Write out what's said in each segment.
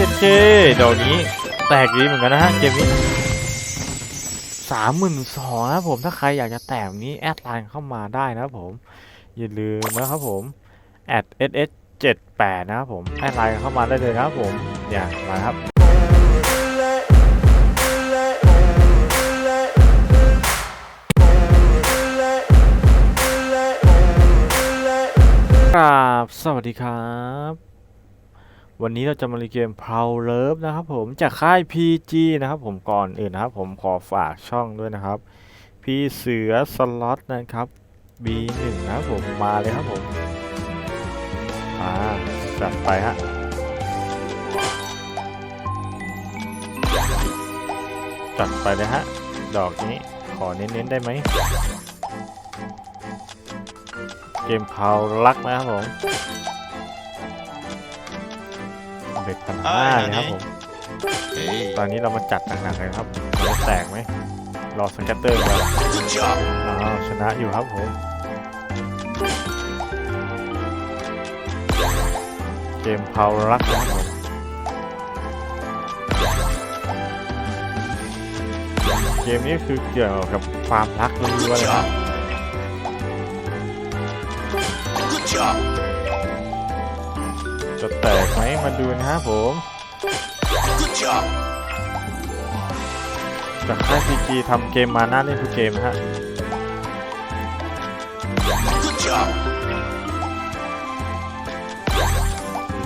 เจ็ดเคดอกนี้ แตกดีเหมือนกันนะฮะเกมนี้สามหมื่นสองนะครับผมถ้าใครอยากจะแตกนี้แอดไลน์เข้ามาได้นะครับผม อย่าลืมนะครับผม at ss 7 8นะครับผมแอดไลน์เข้ามาได้เลยนะครับผมเนี่ยมาครับครับสวัสดีครับ วันนี้เราจะมาเล่นเกม p o w l o v e นะครับผมจากค่าย PG นะครับผมก่อนอื่นนะครับ ผมขอฝากช่องด้วยนะครับ พี่เสือสล็อตนะครับ B1 นะครับผมมาเลยครับผมอ่าจัดไปฮะจัดไปเลยฮะ ดอกนี้ขอเน้นๆได้ไหมเกมเพาลักนะครับผม เบ็ดพันห้าเลยครับผม Hey, ตอนนี้เรามาจัดหนักๆเลยครับเราแตกไหมรอสแกตเตอร์ก่อน good job. อ้าวชนะอยู่ครับผมเกมพาวลักนะครับผมเกมนี้คือเกี่ยวกับความรักล้วนๆเลยครับ Good job. จะแตกไหมมาดูนะครับผม Good job. จากค่าย PG ทำเกมมาน่าเล่นทุกเกมนะฮะ Good job.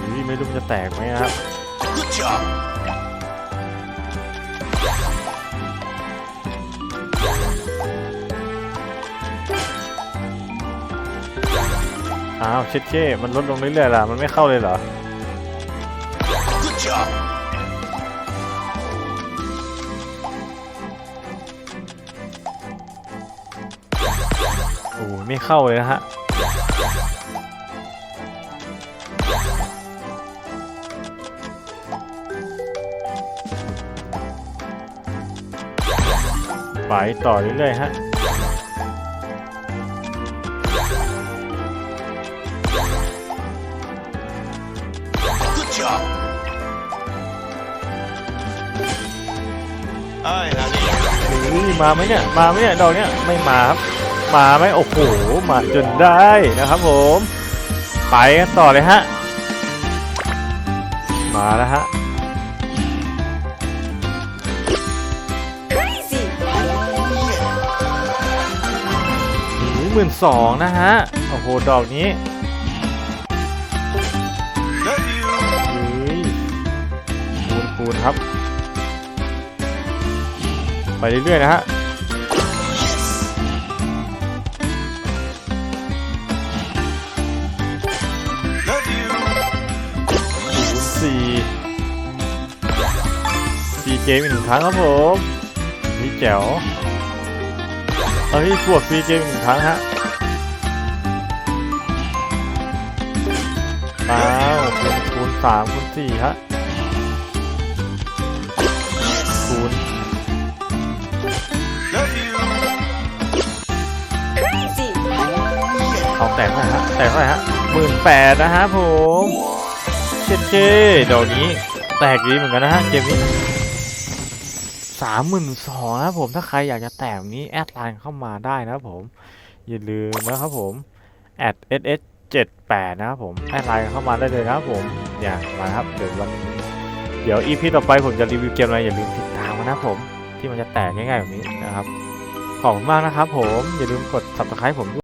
อุ๊ยไม่รู้มันจะแตกไหมนะครับ อ้าวเช็ดเช่มันลดลงเรื่อยๆล่ะ มันไม่เข้าเลยเหรอ Good job. โอ้ยไม่เข้าเลยนะฮะไปต่อเรื่อยๆฮะ Good job. Hi, honey. เฮ้ยมาไหมเนี่ย มาไหมเนี่ยดอกเนี้ยไม่มาครับ มาไหมโอ้โห มาจนได้นะครับผม ไปกันต่อเลยฮะ มาแล้วฮะหมื่นสองนะฮะ โอ้โห ดอกนี้ ครับ ไปเรื่อยๆนะฮะคูณสี่สี่เกมอีกหนึ่งครั้งครับผมนี่แจ๋วเฮ้ยบวกฟรีเกมอีกหนึ่งครั้งฮะอ้าวคูณคูณสามคูณสี่ฮะ เอาแตกหน่อยฮะแตกหน่อยฮะหมื่นแปดนะฮะผมเช็ดเคดอกนี้แตกดีเหมือนกันนะฮะเกมนี้สามหมื่นสองนะครับผมถ้าใครอยากจะแตกแบบนี้แอดไลน์เข้ามาได้นะครับผมอย่าลืมนะครับผม at ss 7 8นะครับผมแอดไลน์เข้ามาได้เลยนะครับผมเนี่ยมาครับเดี๋ยววันเดี๋ยวอีพีต่อไปผมจะรีวิวเกมอะไรอย่าลืมติดตามนะครับผมที่มันจะแตกง่ายๆแบบนี้นะครับขอบคุณมากนะครับผมอย่าลืมกด subscribe ผมด้วย